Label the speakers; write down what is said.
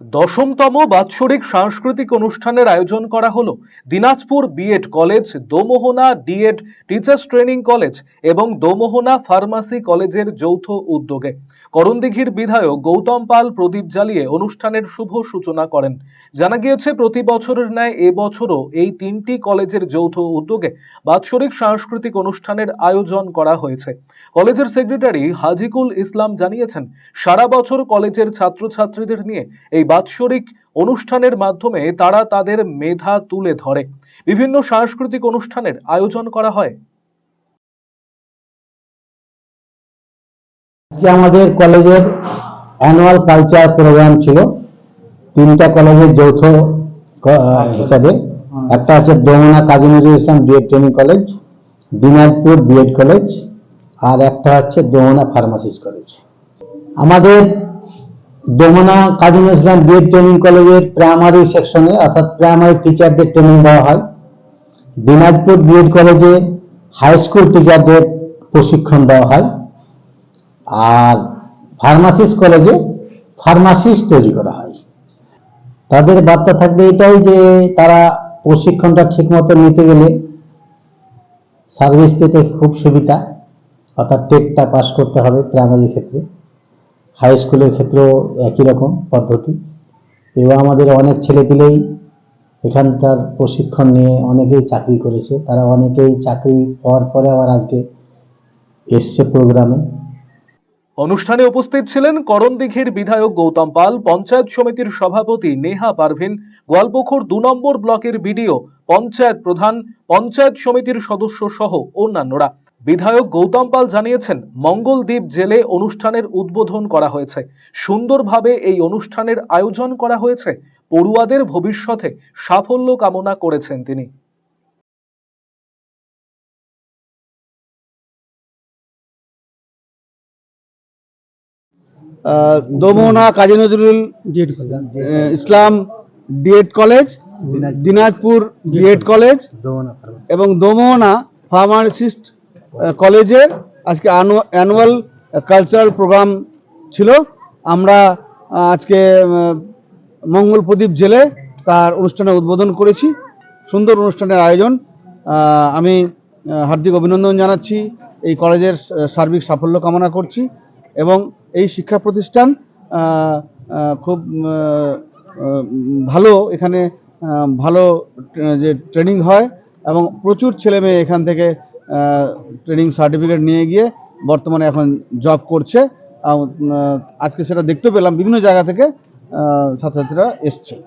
Speaker 1: দশমতম বাৎসরিক সাংস্কৃতিক অনুষ্ঠানের আয়োজন করা হলো Dinajpur B Ed college, Domohana D Ed teachers training college এবং দোমোহনা ফার্মাসি কলেজের যৌথ উদ্যোগে। করণদিঘির বিধায়ক গৌতম পাল প্রদীপ জ্বালিয়ে অনুষ্ঠানের শুভ সূচনা করেন। জানা গিয়েছে, প্রতি বছরের ন্যায় এবছরও এই তিনটি কলেজের যৌথ উদ্যোগে বাৎসরিক সাংস্কৃতিক অনুষ্ঠানের আয়োজন করা হয়েছে। কলেজের সেক্রেটারি হাজিকুল ইসলাম জানিয়েছেন, সারা বছর কলেজের ছাত্রছাত্রীদের নিয়ে এই বাৎসরিক অনুষ্ঠানের মাধ্যমে তারা তাদের মেধা তুলে ধরে। বিভিন্ন সাংস্কৃতিক অনুষ্ঠানের আয়োজন করা হয়।
Speaker 2: আজকে আমাদের কলেজের অ্যানুয়াল কালচার প্রোগ্রাম ছিল। তিনটা কলেজের যৌথ হিসাবে। একটা হচ্ছে Domna Kazi Nazrul Islam B Ed training college Dinajpur B Ed college আর একটা হচ্ছে ডোমনা ফার্মাসিস্ট কলেজ আমাদের Domna Kazi Nazrul B Ed training কলেজের প্রাইমারি সেকশনে অর্থাৎ প্রাইমারি টিচারদের ট্রেনিং দেওয়া হয়। দিনাজপুর বিএড কলেজে হাই স্কুল টিচারদের প্রশিক্ষণ দেওয়া হয়। আর ফার্মাসিস্ট কলেজে ফার্মাসিস্ট তৈরি করা হয়। তাদের বার্তা থাকবে এটাই যে, তারা প্রশিক্ষণটা ঠিকমতো নিতে গেলে সার্ভিস পেতে খুব সুবিধা, অর্থাৎ টেটটা পাস করতে হবে প্রাইমারি ক্ষেত্রে। হাই স্কুলের ক্ষেত্রেও একই রকম পদ্ধতি। এবং আমাদের অনেক ছেলেপিলেই এখানকার প্রশিক্ষণ নিয়ে অনেকেই চাকরি করেছে। তারা অনেকেই চাকরি পাওয়ার পরে আবার আজকে এসছে প্রোগ্রামে
Speaker 1: অনুষ্ঠানে উপস্থিত ছিলেন করণদিঘির বিধায়ক গৌতম পাল, পঞ্চায়েত সমিতির সভাপতি নেহা পারভিন গোয়ালপুকুর দু নম্বর ব্লকের বিডিও পঞ্চায়েত প্রধান, পঞ্চায়েত সমিতির সদস্য সহ অন্যান্যরা। বিধায়ক গৌতম পাল জানিয়েছেন মঙ্গলদ্বীপ জেলে অনুষ্ঠানের উদ্বোধন করা হয়েছে। সুন্দরভাবে এই অনুষ্ঠানের আয়োজন করা হয়েছে। পড়ুয়াদের ভবিষ্যতে সাফল্য কামনা করেছেন তিনি।
Speaker 3: আহ, Domohana Kazi Nazrul Islam D Ed college Dinajpur D Ed college এবং দোমোহনা ফার্মাসিস্ট কলেজের আজকে অ্যানুয়াল কালচারাল প্রোগ্রাম ছিল। আমরা আজকে মঙ্গল প্রদীপ জেলে তার অনুষ্ঠানে উদ্বোধন করেছি। সুন্দর অনুষ্ঠানের আয়োজন। আমি হার্দিক অভিনন্দন জানাচ্ছি। এই কলেজের সার্বিক সাফল্য কামনা করছি এবং এই শিক্ষা প্রতিষ্ঠান খুব ভালো এখানে ভালো যে ট্রেনিং হয় এবং প্রচুর ছেলে মেয়ে এখান থেকে ট্রেনিং সার্টিফিকেট নিয়ে গিয়ে বর্তমানে এখন জব করছে। আজকে সেটা দেখতে পেলাম। বিভিন্ন জায়গা থেকে ছাত্রছাত্রীরা এসছে।